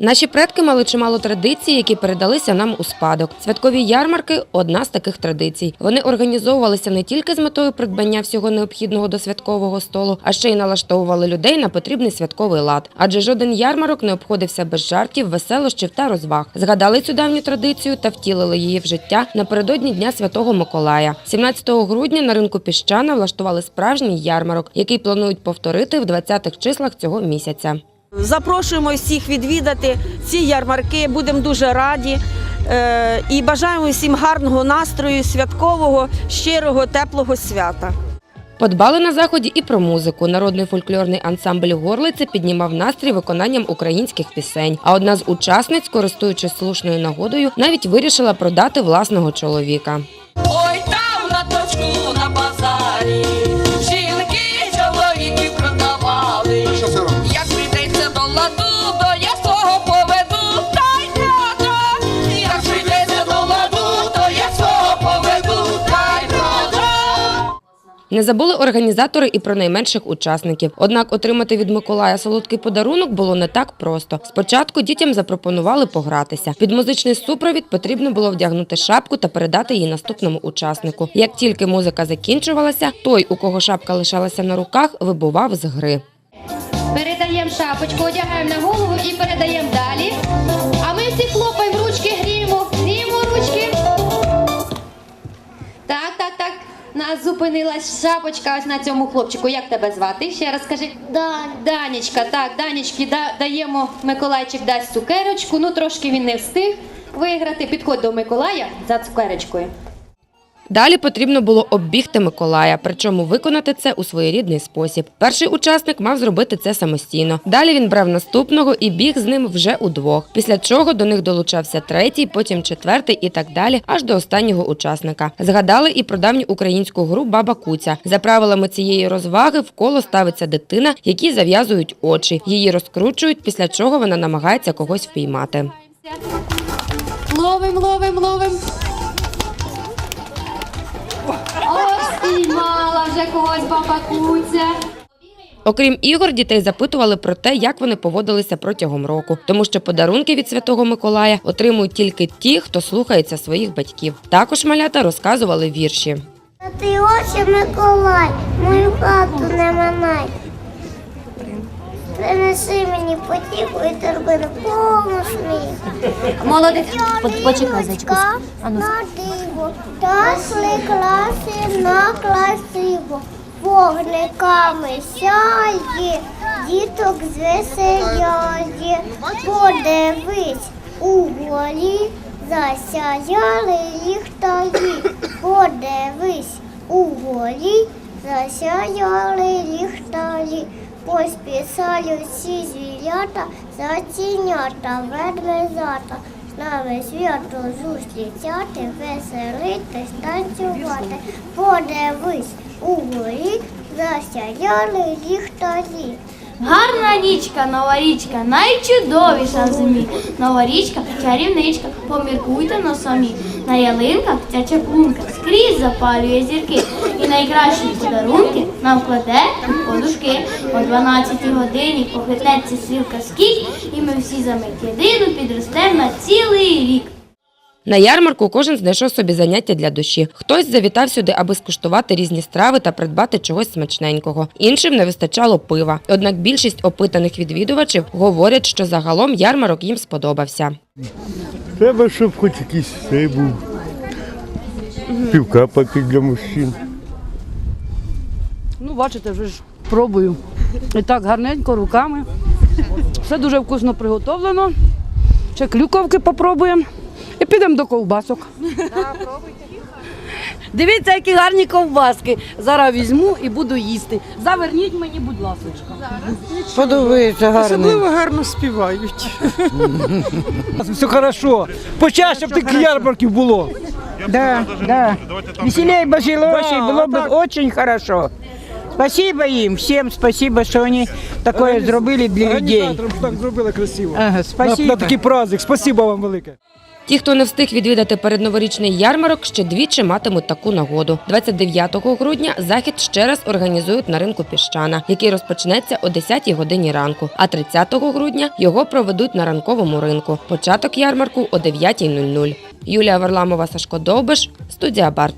Наші предки мали чимало традицій, які передалися нам у спадок. Святкові ярмарки одна з таких традицій. Вони організовувалися не тільки з метою придбання всього необхідного до святкового столу, а ще й налаштовували людей на потрібний святковий лад. Адже жоден ярмарок не обходився без жартів, веселощів та розваг. Згадали цю давню традицію та втілили її в життя напередодні Дня Святого Миколая. 17 грудня на ринку Піщана влаштували справжній ярмарок, який планують повторити в 20-х числах цього місяця. Запрошуємо всіх відвідати ці ярмарки. Будемо дуже раді Е, і бажаємо всім гарного настрою, святкового, щирого, теплого свята. Подбали на заході і про музику. Народний фольклорний ансамбль Горлиці піднімав настрій виконанням українських пісень. А одна з учасниць, користуючись слушною нагодою, навіть вирішила продати власного чоловіка. Не забули організатори і про найменших учасників. Однак отримати від Миколая солодкий подарунок було не так просто. Спочатку дітям запропонували погратися. Під музичний супровід потрібно було вдягнути шапку та передати її наступному учаснику. Як тільки музика закінчувалася, той, у кого шапка лишалася на руках, вибував з гри. Передаємо шапочку, одягаємо на голову і передаємо далі. А ми всі хлопаємо ручки, гріємо, гріємо ручки. Так, так, так. Нас зупинилась шапочка ось на цьому хлопчику. Як тебе звати? Ще раз скажи. Дань. Данечка, так, Данечки, да, даємо, Миколайчик дасть цукерочку. Ну, трошки він не встиг виграти. Підходь до Миколая за цукерочкою. Далі потрібно було оббігти Миколая, причому виконати це у своєрідний спосіб. Перший учасник мав зробити це самостійно. Далі він брав наступного і біг з ним вже удвох. Після чого до них долучався третій, потім четвертий і так далі, аж до останнього учасника. Згадали і про давню українську гру Баба Куця. За правилами цієї розваги в коло ставиться дитина, якій зав'язують очі. Її розкручують, після чого вона намагається когось впіймати. Ловим, ловим, ловим. Ось піймала вже когось бабакуця. Окрім ігор, дітей запитували про те, як вони поводилися протягом року, тому що подарунки від Святого Миколая отримують тільки ті, хто слухається своїх батьків. Також малята розказували вірші. Ти очі, Миколай, мою хату не минай. Принеси мені потіху і торбину повну сміх. Молодець. Почекай, зайчику. На диво, та класи на класиво, вогниками сяє, діток звеселяє. Подивись, у голі засяяли ліхтарі. Подивись, у голі засяяли ліхтарі. Поспісали всі звірята, зацінята, ведмезата. З нами свято зустрічати, веселитись, танцювати. Подивись, у горі засяяли ліхтарі. Гарна річка, нова річка, найчудовіша в зимі. Нова річка, чарівничка, поміркуйте на самі. На ялинках ця чаклунка скрізь запалює зірки. І найкращі подарунки нам кладе подушки. О 12 годині похитнеться стрілка скік, і ми всі за мить єдину підростемо на цілий рік. На ярмарку кожен знайшов собі заняття для душі. Хтось завітав сюди, аби скуштувати різні страви та придбати чогось смачненького. Іншим не вистачало пива. Однак більшість опитаних відвідувачів говорять, що загалом ярмарок їм сподобався. Треба, щоб хоч якийсь цей був. Півка попити для мужчин. Ну, бачите, вже ж пробую. І так гарненько руками. Все дуже вкусно приготовлено. Ще клюковки попробуємо. І підемо до ковбасок. Дивіться, які гарні ковбаски. Зараз візьму і буду їсти. Заверніть мені, будь ласка. Подобається гарно. Особливо гарно співають. Все хорошо. Почаще б таких ярмарків було. Да, да. Веселей бы жилось, и было бы очень хорошо. Спасибо им, всем спасибо, что они такое зробили для людей. Організаторам так зробили красиво. Ага, На, спасибо. на такий праздник. Спасибо вам велике. Ті, хто не встиг відвідати передноворічний ярмарок, ще двічі матимуть таку нагоду. 29 грудня захід ще раз організують на ринку Піщана, який розпочнеться о 10 годині ранку. А 30 грудня його проведуть на ранковому ринку. Початок ярмарку о 9.00. Юлія Варламова, Сашко Довбиш, студія Барт.